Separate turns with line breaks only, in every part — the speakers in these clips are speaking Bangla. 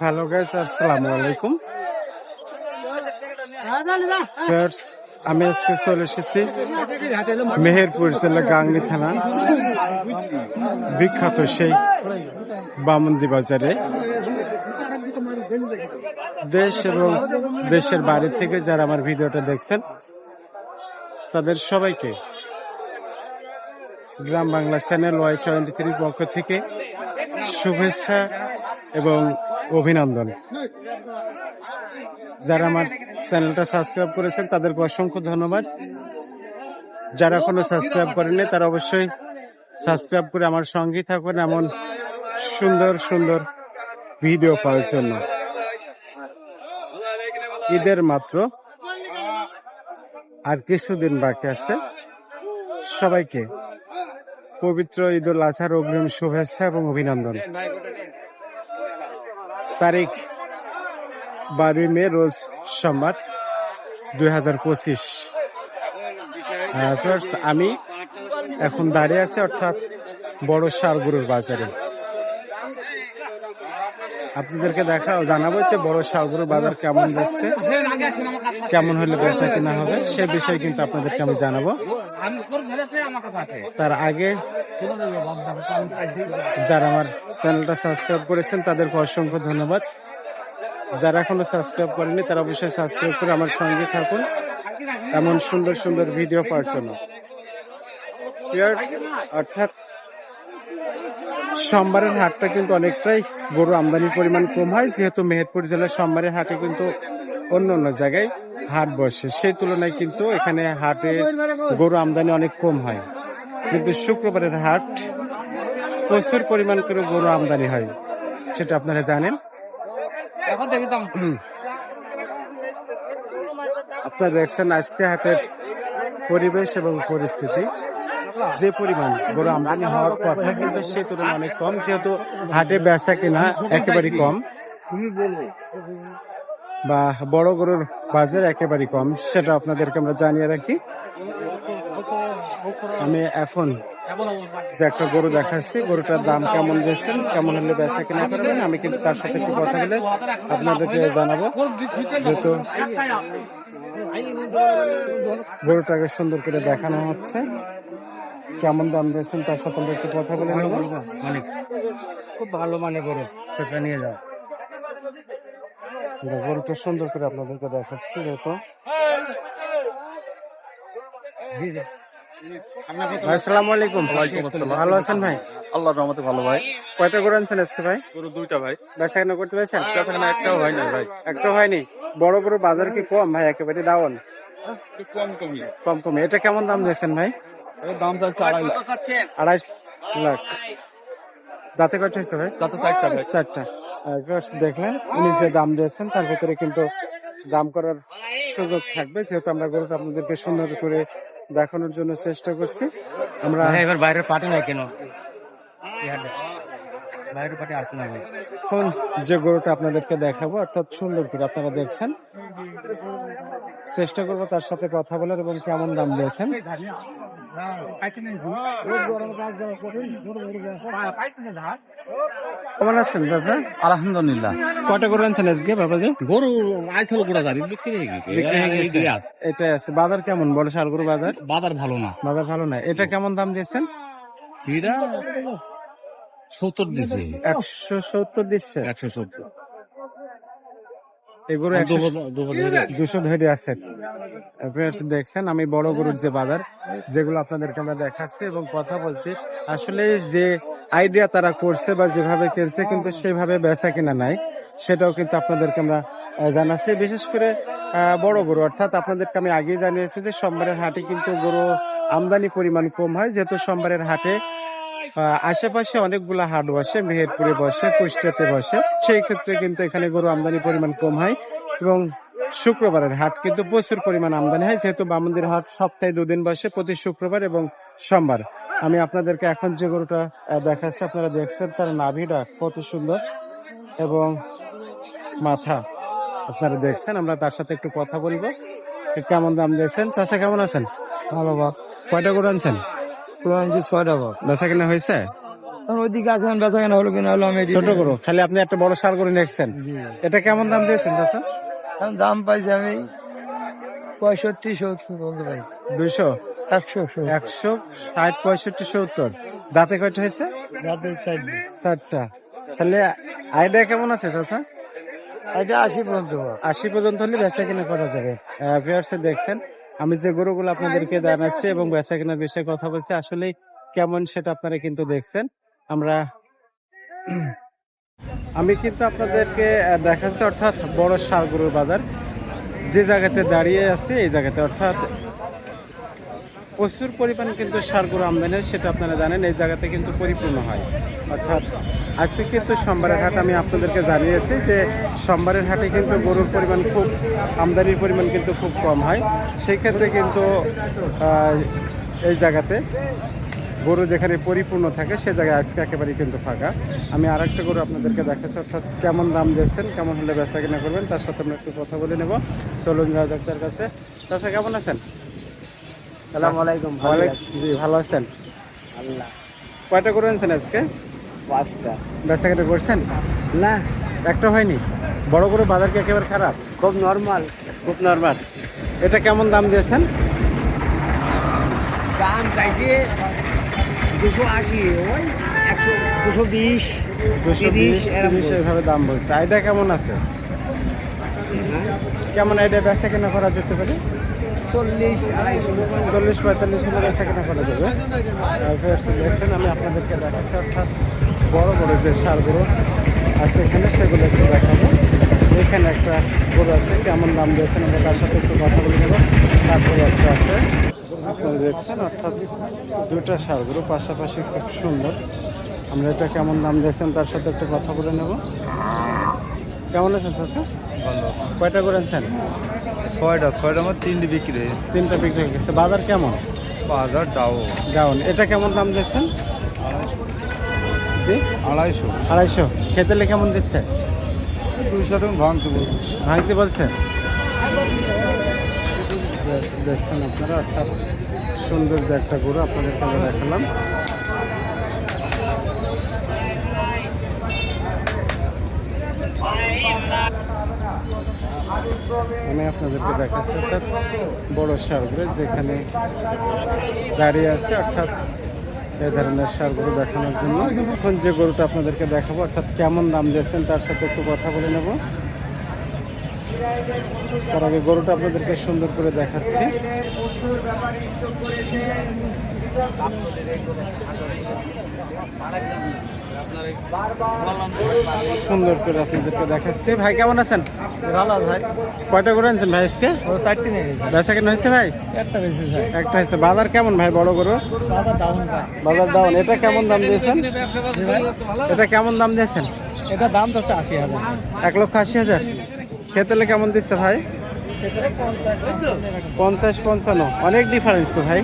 হ্যালো গাইস আসসালামু আলাইকুম আমি আজকে চলে এসেছি মেহেরপুর জেলা গাংনি থানা, বিখ্যাত সেই বামন্দি বাজারে। দেশ এবং দেশের বাইরে থেকে যারা আমার ভিডিওটা দেখছেন, তাদের সবাইকে Gram Bangla channel Y twenty থ্রির পক্ষ থেকে শুভেচ্ছা এবং অভিনন্দন। যারা আমার চ্যানেলটা সাবস্ক্রাইব করেছেন, তাদেরকে অসংখ্য ধন্যবাদ। যারা এখনও সাবস্ক্রাইব করেননি, তারা অবশ্যই সাবস্ক্রাইব করে আমার সঙ্গেই থাকবেন এমন সুন্দর সুন্দর ভিডিও পাওয়ার জন্য। ঈদের মাত্র আর কিছুদিন বাকি আছে। সবাইকে পবিত্র ঈদ উল আজহার অগ্রিম শুভেচ্ছা এবং অভিনন্দন। তারিখ বারোই মে রোজ সোমবার দুই হাজার পঁচিশ। আমি এখন দাঁড়িয়ে আছি অর্থাৎ বড় সারগুরুর বাজারে। আপনাদেরকে দেখা জানাব যে বড় সারগুরুর বাজার কেমন যাচ্ছে, কেমন হলে বেচা কিনা হবে, সে বিষয়ে কিন্তু আপনাদেরকে আমি জানাব। তার আগে যারা আমার চ্যানেলটা সাবস্ক্রাইব করেছেন, তাদেরকে অসংখ্য ধন্যবাদ। যারা এখনও সাবস্ক্রাইব করেনি তারা অবশ্যই সাবস্ক্রাইব করে আমার সঙ্গে থাকুন, এমন সুন্দর সুন্দর ভিডিও পাওয়ার জন্য। অর্থাৎ সোমবারের হাটটা কিন্তু অনেকটাই গরু আমদানির পরিমাণ কম হয় যেহেতু মেহেরপুর জেলার সোমবারের হাটে কিন্তু অন্য অন্য জায়গায় হাট বসে। সেই তুলনায় কিন্তু এখানে হাটে গরু আমদানি অনেক কম হয়। কিন্তু শুক্রবারের হাট প্রচুর পরিমাণ করে গরু আমদানি হয় সেটা আপনারা জানেন। আপনারা দেখছেন আজকে হাটের পরিবেশ এবং পরিস্থিতি। যে পরিমাণ গরু আমদানি হওয়ার কথা কিন্তু সেই তুলনায় অনেক কম, যেহেতু হাটে বেচা কিনা একেবারে কম। বা বড় গরুর বাজার একেবারে কম, সেটা আপনাদেরকে আমরা জানিয়ে রাখি। আমি এখন যে একটা গরু দেখাচ্ছি, গরুটার দাম কেমন দিচ্ছেন কেমন হলে বেচা কিনা করবেন, আমি কিন্তু তার সাথে একটু কথা বলে আপনাদেরকে জানাব। যেহেতু গরুটাকে সুন্দর করে দেখানো হচ্ছে কেমন দাম দিয়েছেন তার সাথে আমরা একটু কথা বলে নেব।
মানে খুব ভালো মানে গরু সেটা নিয়ে যাও।
গরুটা সুন্দর করে আপনাদেরকে দেখাচ্ছি আসসালামু আলাইকুম। ভালো আছেন ভাই?
আল্লাহ রহমতে ভালো ভাই।
কয়টা গরু আনছেন আজকে ভাই?
গরু দুইটা ভাই।
বেচা কেনা করতে পেরেছেন?
একটাও হয় না ভাই।
একটা হয়নি? বড় গরু বাজার কি কম ভাই? একেবারে ডাউন
কম কমই
কম কম এটা কেমন দাম দিয়েছেন ভাই?
দাম চাচ্ছে আড়াই লাখ।
আড়াই লাখ। দাঁতে কয়টা হয়েছে ভাই?
তাতে চারটা ভাই।
চারটা। দেখলেন উনি যে দাম দিয়েছেন তার ভিতরে কিন্তু দাম করার সুযোগ থাকবে। যেহেতু আমরা গরুটা আপনাদেরকে সুন্দর করে দেখানোর জন্য চেষ্টা করছি। আমরা
এবার বাইরের পার্টি নাই কেন? বাইরের পার্টি আসছে না ভাই।
এখন যে গরুটা আপনাদেরকে দেখাবো অর্থাৎ সুন্দর করে আপনারা দেখছেন। চেষ্টা করব তার সাথে কথা বলার এবং কেমন দাম দিয়েছেন। কেমন আছেন চাচা?
আলহামদুলিল্লাহ।
কয়টা গরু আনছেন আজকে বাবাজি?
গরু আইসল গোড়া গাড়ি বিক্রি হয়ে গেছে। এটাই আছে।
বাজার কেমন? সার গরু বাজার?
বাজার ভালো না।
বাজার ভালো না। এটা কেমন দাম দিয়েছেন?
সত্তর দিছে
একশো সত্তর দিচ্ছে।
একশো সত্তর।
এগুলো দুশো ধরে। আছে। দেখছেন আমি বড় গরুর যে বাজার যেগুলো আপনাদেরকে আমরা দেখাচ্ছি এবং কথা বলছি। আসলে যে আইডিয়া তারা করছে বা যেভাবে কিনছে কিন্তু সেভাবে বেচা কিনা নাই। সেটাও কিন্তু আপনাদেরকে আমরা জানাচ্ছি। বিশেষ করে বড় গরু। অর্থাৎ আপনাদেরকে আমি আগেই জানিয়েছি যে সোমবারের হাটে কিন্তু গরু আমদানি পরিমাণ কম হয়। যেহেতু সোমবারের হাটে আশেপাশে অনেকগুলা হাট বসে মেহেরপুরে বসে কুষ্টিয়াতে বসে। সেই ক্ষেত্রে কিন্তু এখানে গরু আমদানি পরিমাণ কম হয় এবং শুক্রবারের হাট কিন্তু প্রচুর পরিমাণ আমদানি হয়। যেহেতু বামন্দির হাট সপ্তাহে দুদিন বসে প্রতি শুক্রবার এবং সোমবার। আমি আপনাদেরকে এখন যে গরুটা দেখাচ্ছি আপনারা দেখছেন তার নাভিটা কত সুন্দর এবং মাথা। আপনারা দেখছেন আমরা তার সাথে একটু কথা বলব। কেমন দাম দিয়েছেন? চাষা কেমন আছেন? ভালো বা কয়টা গরু আনছেন?
ছয়টা
বেচা কিনা হয়েছে?
ওইদিকে আছে বেচা কেনা হলো কিনা হলো আমি
ছোট গরু। খালি আপনি একটা বড় সার গরু নিয়েছেন। এটা কেমন দাম দিয়েছেন চাচা?
দাম পাইছি আমি পঁয়ষট্টি সত্তর বলতে ভাই
দুইশো?
একশো
একশো ষাট পঁয়ষট্টি সত্তর। দাঁতে কয়টা হয়েছে?
চারটা।
তাহলে আইডিয়া কেমন আছে চাচা?
এটা আশি পর্যন্ত।
আশি পর্যন্ত হলে বেচা কিনা করা যাবে। দেখছেন। আমি যে গরুগুলো আপনাদেরকে জানাচ্ছি এবং বেচা কেনার বিষয়ে কথা বলছি আসলে কেমন সেটা আপনারা কিন্তু দেখছেন। আমরা আমি কিন্তু আপনাদেরকে দেখাচ্ছি অর্থাৎ বড় সার গরুর বাজার। যে জায়গাতে দাঁড়িয়ে আছে এই জায়গাতে অর্থাৎ প্রচুর পরিমাণ কিন্তু সার গরু আমদানি হয়, সেটা আপনারা জানেন এই জায়গাতে কিন্তু পরিপূর্ণ হয়। অর্থাৎ আজকে কিন্তু সোমবারের হাট আমি আপনাদেরকে জানিয়েছি যে সোমবারের হাটে কিন্তু গরুর পরিমাণ খুব আমদানির পরিমাণ কিন্তু খুব কম হয়। সেই ক্ষেত্রে কিন্তু এই জায়গাতে গরু যেখানে পরিপূর্ণ থাকে সে জায়গায় আজকে একেবারেই কিন্তু ফাঁকা। আমি আর একটা গরু আপনাদেরকে দেখাচ্ছি অর্থাৎ কেমন দাম দিয়েছেন কেমন হলে বেচা কিনা করবেন তার সাথে আমরা একটু কথা বলে নেব। চলুন যাওয়া যাক তার কাছে। তাছাড়া কেমন আছেন?
সালাম আলাইকুম
জি ভালো আছেন?
আল্লাহ।
কয়টা করে আনছেন আজকে?
পাঁচটা।
বেচা কিনা করছেন?
না।
একটা হয়নি? বড় করে বাজার কি একেবারে খারাপ?
খুব নর্মাল
খুব নর্মাল এটা কেমন দাম দিয়েছেন?
দাম চাইছে দুশো আশি ওই একশো দুশো বিশ
দুশো বিশ এইভাবে দাম বলছে। আইডিয়া কেমন আছে? কেমন আইডিয়া বেচা কিনা করা যেতে পারে?
চল্লিশ
চল্লিশ পঁয়তাল্লিশ হলে বেচা কিনা করা যাবে। দেখছেন আমি আপনাদেরকে দেখাচ্ছি অর্থাৎ বড় বড় যে সারগুলো আছে এখানে সেগুলো একটু দেখাবো। এখানে একটা গরু আছে কেমন দাম দিয়েছেন আমরা তার সাথে একটু কথা বলে নেব। তারপরে একটা আছে আপনারা দেখছেন অর্থাৎ দুটা সারগুলো পাশাপাশি খুব সুন্দর। আমরা এটা কেমন দাম দিয়েছেন তার সাথে একটু কথা বলে নেব। কেমন আছেন চাষা কয়টা করেছেন
ছয়টা ছয়টা আমার তিনটে বিক্রি হয়েছে।
তিনটা বিক্রি হয়ে গেছে। বাজার কেমন?
বাজার ডাও
ডাউন এটা কেমন দাম দিচ্ছেন
আড়াইশো।
আড়াইশো। খেতেলে কেমন দিচ্ছে?
দুইশো টাকা ভাঙতে বলছি।
ভাঙতে বলছে? দেখছেন আপনারা অর্থাৎ সুন্দর যে একটা গরু আপনাদের সঙ্গে দেখালাম। আমি আপনাদেরকে দেখাচ্ছি অর্থাৎ বড় সারগুলো যেখানে দাঁড়িয়ে আছে অর্থাৎ এই ধরনের সার গরু দেখানোর জন্য। এখন যে গরুটা আপনাদেরকে দেখাবো, অর্থাৎ কেমন দাম দিয়েছেন তার সাথে একটু কথা বলে নেব। তার আগে গরুটা আপনাদেরকে সুন্দর করে দেখাচ্ছি। সুন্দর করে আপনাদেরকে দেখাচ্ছি। ভাই কেমন আছেন?
ভালো ভাই।
কয়টা করে আনছেন ভাই আজকে?
চারটি
বেচা কেন হয়েছে ভাই?
একটা
একটা হয়েছে। বাজার কেমন ভাই বড় গরু?
ডাউন
বাজার ডাউন এটা কেমন দাম দিয়েছেন? এটা কেমন দাম দিয়েছেন?
এটা দাম তো আশি হাজার।
এক লক্ষ আশি হাজার। খেতেলে কেমন দিচ্ছে ভাই? পঞ্চাশ পঞ্চান্ন। অনেক ডিফারেন্স তো ভাই।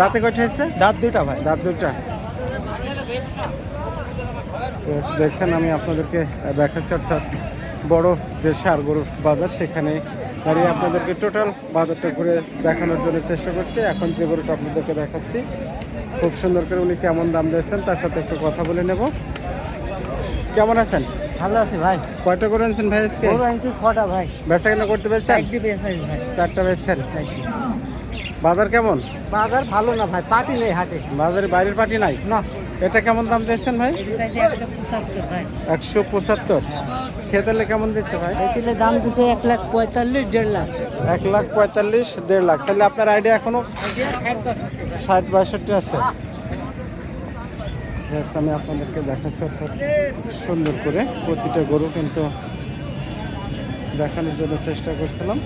দাঁতে কয়টা হয়েছে?
দাঁত দুইটা ভাই।
দাঁত দুটা তো দেখছেন আমি আপনাদেরকে দেখাচ্ছি অর্থাৎ বড় যে সার গরুর বাজার সেখানে দাঁড়িয়ে আপনাদেরকে টোটাল বাজারটা ঘুরে দেখানোর জন্য চেষ্টা করছি। এখন যে গরুটা আপনাদেরকে দেখাচ্ছি খুব সুন্দর করে উনি কেমন দাম দিয়েছেন তার সাথে একটু কথা বলে নেব। কেমন আছেন?
ভালো আছে ভাই।
কয়টা করে আনছেন ভাই আজকে?
গরু আনছি ছটা ভাই।
বেচা কেনা করতে পেরেছেন?
চারটি বেচাই ভাই।
চারটা বেচছেন বাজার কেমন?
বাজার ভালো না ভাই পার্টি নেই হাটে।
বাজারে বাইরের পার্টি নাই?
না।
এটা কেমন দাম দিয়েছেন ভাই?
একশো পঁচাত্তর ভাই।
একশো কেমন দিচ্ছে ভাই?
দাম দিচ্ছে এক লাখ পঁয়তাল্লিশ দেড় লাখ।
এক লাখ পঁয়তাল্লিশ দেড় লাখ। তাহলে আপনার আইডিয়া এখনও? ষাট বাষট্টি আছে। Friends, আমি আপনাদেরকে দেখাচ্ছি অর্থাৎ সুন্দর করে প্রতিটা গরু কিন্তু দেখানোর জন্য চেষ্টা করছিলাম।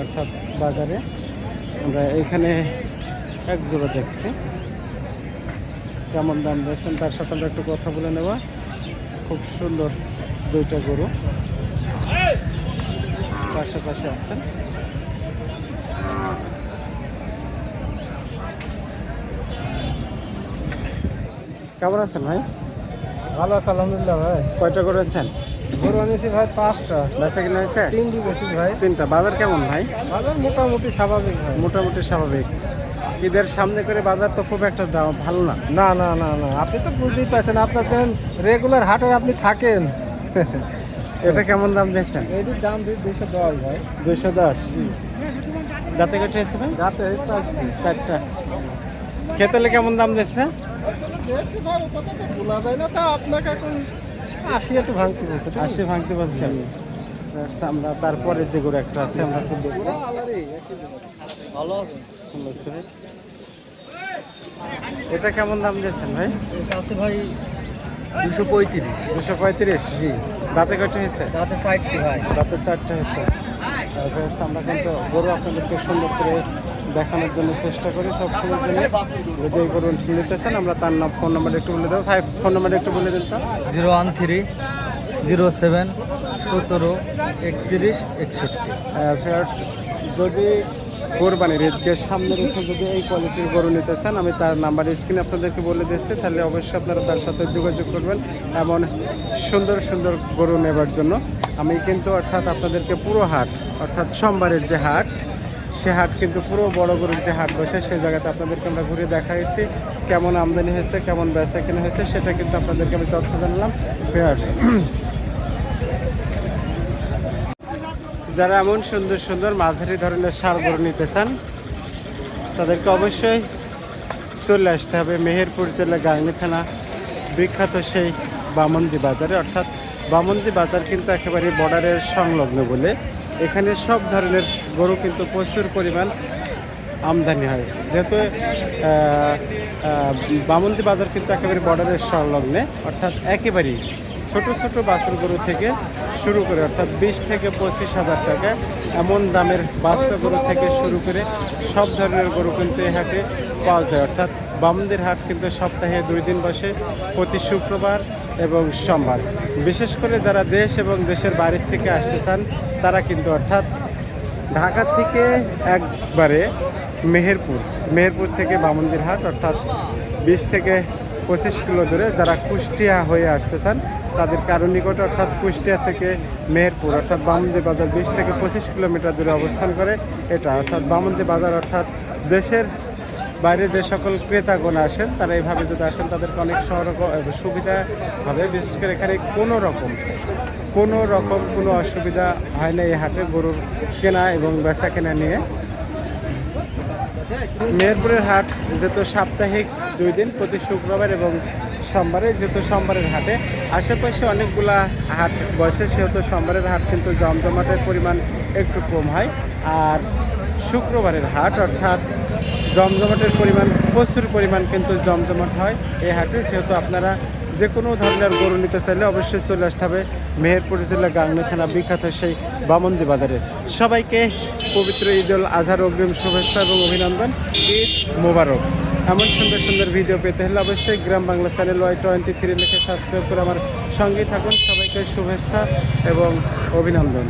অর্থাৎ বাজারে আমরা এখানে এক জোড়া দেখছি। কেমন দাম দিয়েছেন তার সাথে আমরা একটু কথা বলে নেওয়া খুব সুন্দর দুইটা গরু। পাশাপাশি আছেন। কেমন আছেন ভাই?
ভালো আছে আলহামদুলিল্লাহ ভাই।
কয়টা করেছেন
গরু ভাই পাঁচটা।
বেচা কিনা হয়েছে?
তিনটি বেশি ভাই।
তিনটা। বাজার কেমন ভাই?
বাজার মোটামুটি স্বাভাবিক ভাই।
মোটামুটি স্বাভাবিক। ঈদের সামনে করে বাজার তো খুব একটা দাম ভালো না।
না না না না। আপনি তো বুঝতেই পারছেন আপনার যেমন রেগুলার হাটে আপনি থাকেন।
এটা কেমন দাম দিয়েছেন?
এটির দাম দুইশো দশ ভাই।
দুইশো দশ। যাতে কেটে হয়েছে ভাই?
যাতে
চারটা। খেতেলে কেমন দাম দিচ্ছে
দেখতে ভাই কথা তো বলা যায় না তা আপনাকে এখন আশি একটু ভাঙতে বলছে ঠিক
আশি ভাঙতে আমরা তারপরে যে গরু একটা আছে আমরা খুব। ভালো আছে ভাই এটা কেমন দাম দিয়েছেন ভাই?
আছে ভাই দুশো পঁয়ত্রিশ।
দুশো পঁয়ত্রিশ? জি। দাঁতে কয়টা হয়েছে?
রাতে ষাটটি ভাই।
রাতে চারটে হয়েছে। তারপর আমরা কিন্তু গরু আপনাদেরকে সুন্দর করে দেখানোর জন্য চেষ্টা করি সব সময়ের জন্য। যদি এই গরু নিতেছেন আমরা তার নাম ফোন নাম্বার একটু বলে দেবো। ভাই ফোন নাম্বার একটু বলে দিন
zero one three zero seven সতেরো একত্রিশ একষট্টি।
ফেয়ার্স যদি কোরবানির ঈদকে সামনে রেখে যদি এই কোয়ালিটির গরু নিতে চান আমি তার নাম্বার স্ক্রিনে আপনাদেরকে বলে দিচ্ছি। তাহলে অবশ্যই আপনারা তার সাথে যোগাযোগ করবেন এমন সুন্দর সুন্দর গরু নেবার জন্য। আমি কিন্তু অর্থাৎ আপনাদেরকে পুরো হাট অর্থাৎ সোমবারের যে হাট সে হাট কিন্তু পুরো বড় গরুর যে হাট বসে সেই জায়গাতে আপনাদেরকে আমরা ঘুরে দেখাইছি। কেমন আমদানি হয়েছে, কেমন বেচা কেনা হয়েছে, সেটা কিন্তু আপনাদেরকে আমি তথ্য জানালাম। যারা এমন সুন্দর সুন্দর মাঝারি ধরনের সার গরু নিতে চান, তাদেরকে অবশ্যই চলে আসতে হবে মেহেরপুর জেলা গাংনি থানা, বিখ্যাত সেই বামন্দি বাজারে। অর্থাৎ বামন্দি বাজার কিন্তু একেবারে বর্ডারের সংলগ্ন বলে, এখানে সব ধরনের গরু কিন্তু প্রচুর পরিমাণ আমদানি হয়। যেহেতু বামন্দি বাজার কিন্তু একেবারে বর্ডারের সংলগ্নে, অর্থাৎ একেবারেই ছোট ছোট বাছুর গরু থেকে শুরু করে, অর্থাৎ বিশ থেকে পঁচিশ হাজার টাকা এমন দামের বাচ্চা গরু থেকে শুরু করে সব ধরনের গরু কিন্তু এই হাটে পাওয়া যায়। অর্থাৎ বামন্দির হাট কিন্তু সপ্তাহে দুই দিন বসে প্রতি শুক্রবার এবং সোমবার। বিশেষ করে যারা দেশ এবং দেশের বাইরে থেকে আসতে চান, তারা কিন্তু অর্থাৎ ঢাকা থেকে একবারে মেহেরপুর মেহেরপুর থেকে বামন্দির হাট অর্থাৎ বিশ থেকে পঁচিশ কিলো দূরে যারা কুষ্টিয়া হয়ে আসতে চান, তাদের কারণ নিকট অর্থাৎ কুষ্টিয়া থেকে মেহেরপুর, অর্থাৎ বামন্দি বাজার বিশ থেকে পঁচিশ কিলোমিটার দূরে অবস্থান করে এটা, অর্থাৎ বামন্দি বাজার, অর্থাৎ দেশের বাইরে যে সকল ক্রেতাগণ আসেন, তারা এইভাবে যদি আসেন, তাদেরকে অনেক সুবিধা হবে। বিশেষ করে এখানে কোনো রকম কোনো রকম কোনো অসুবিধা হয় না এই হাটে গরুর কেনা এবং বেচা কেনা নিয়ে। মেহেরপুরের হাট যেহেতু সাপ্তাহিক দুই দিন, প্রতি শুক্রবার এবং সোমবারে, যেহেতু সোমবারের হাটে, আশেপাশে অনেকগুলা হাট বসে, সেহেতু সোমবারের হাট কিন্তু জমজমাটের পরিমাণ একটু কম হয়। আর শুক্রবারের হাট, অর্থাৎ জমজমাটের পরিমাণ, প্রচুর পরিমাণ কিন্তু জমজমাট হয় এই হাটে। যেহেতু আপনারা যে কোনো ধরনের গরু নিতে চাইলে অবশ্যই চলে আসতে হবে মেহেরপুর জেলা গাংনী থানা, বিখ্যাত সেই বামন্দি বাজারে। সবাইকে পবিত্র ঈদ উল আজহার অগ্রিম শুভেচ্ছা এবং অভিনন্দন। ঈদ মোবারক। এমন সুন্দর সুন্দর ভিডিও পেতে হলে অবশ্যই Gram Bangla channel Y twenty three লিখে সাবস্ক্রাইব করে আমার সঙ্গেই থাকুন। সবাইকে শুভেচ্ছা এবং অভিনন্দন।